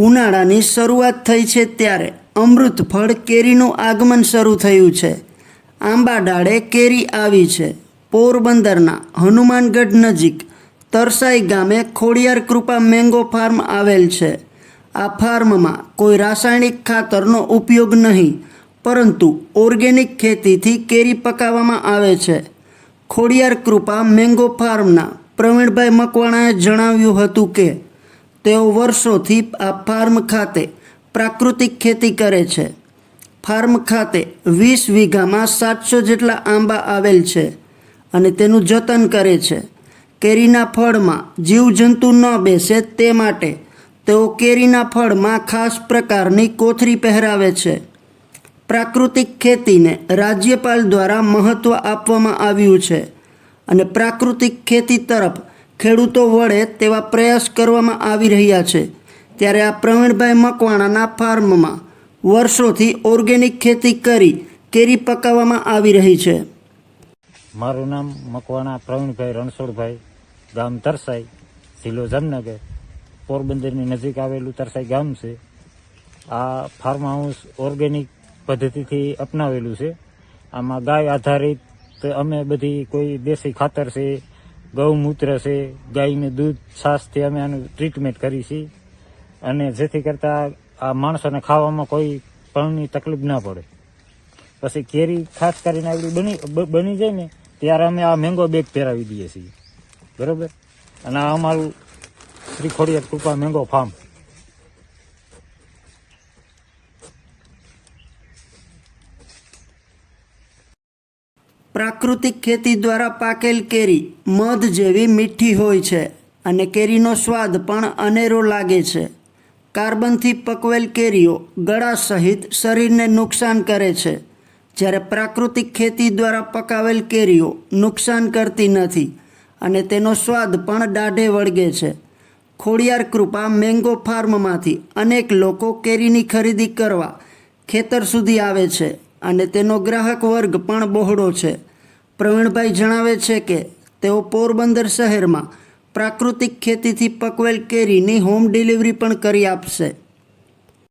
ઉનાળાની શરૂઆત થઈ છે ત્યારે અમૃત ફળ કેરીનું આગમન શરૂ થયું છે. આંબા ડાળે કેરી આવી છે. પોરબંદરના હનુમાનગઢ નજીક તરસાઈ ગામે ખોડિયાર કૃપા મેંગો ફાર્મ આવેલ છે. આ ફાર્મમાં કોઈ રાસાયણિક ખાતરનો ઉપયોગ નહીં, પરંતુ ઓર્ગેનિક ખેતીથી કેરી પકાવવામાં આવે છે. ખોડિયાર કૃપા મેંગો ફાર્મના પ્રવીણભાઈ મકવાણાએ જણાવ્યું હતું કે તેઓ વર્ષોથી આ ફાર્મ ખાતે પ્રાકૃતિક ખેતી કરે છે. ફાર્મ ખાતે વીસ વીઘામાં સાતસો જેટલા આંબા આવેલ છે અને તેનું જતન કરે છે. કેરીના ફળમાં જીવજંતુ ન બેસે તે માટે તેઓ કેરીના ફળમાં ખાસ પ્રકારની કોથરી પહેરાવે છે. પ્રાકૃતિક ખેતીને રાજ્યપાલ દ્વારા મહત્ત્વ આપવામાં આવ્યું છે અને પ્રાકૃતિક ખેતી તરફ ખેડૂતો વળે તેવા પ્રયાસ કરવામાં આવી રહ્યા છે. ત્યારે આ પ્રવીણભાઈ મકવાણાના ફાર્મમાં વર્ષોથી ઓર્ગેનિક ખેતી કરી કેરી પકાવવામાં આવી રહી છે. મારું નામ મકવાણા પ્રવીણભાઈ રણછોડભાઈ, ગામ તરસાઈ, જિલ્લો જામનગર. પોરબંદરની નજીક આવેલું તરસાઈ ગામ છે. આ ફાર્મ હાઉસ ઓર્ગેનિક પદ્ધતિથી અપનાવેલું છે. આમાં ગાય આધારિત અમે બધી કોઈ દેશી ખાતર છે ગૌમૂત્ર છે, ગાયને દૂધ છાશથી અમે આનું ટ્રીટમેન્ટ કરી છીએ. અને જેથી કરતાં આ માણસોને ખાવામાં કોઈ પણની તકલીફ ના પડે. પછી કેરી ખાસ કરીને આપણી બની બની જાય ને, ત્યારે અમે આ મેંગો બેગ પહેરાવી દઈએ છીએ. બરોબર? અને આ અમારું શ્રી ખોડિયાર કૃપા મેંગો ફાર્મ પ્રાકૃતિક ખેતી દ્વારા પાકેલ કેરી, મધ જેવી મીઠી હોય છે અને કેરીનો સ્વાદ પણ અનેરો લાગે છે. કાર્બનથી પકવેલ કેરીઓ ગળા સહિત શરીરને નુકસાન કરે છે. જ્યારે પ્રાકૃતિક ખેતી દ્વારા પકાવેલ કેરીઓ નુકસાન કરતી નથી અને તેનો સ્વાદ પણ દાઢે વળગે છે. ખોડિયાર કૃપા મેંગો ફાર્મમાંથી અનેક લોકો કેરીની ખરીદી કરવા ખેતર સુધી આવે છે અને તેનો ગ્રાહક વર્ગ પણ બહોળો છે. પ્રવીણભાઈ જણાવે છે કે તેઓ પોરબંદર શહેરમાં પ્રાકૃતિક ખેતીથી પકવેલ કેરીની હોમ ડિલિવરી પણ કરી આપશે.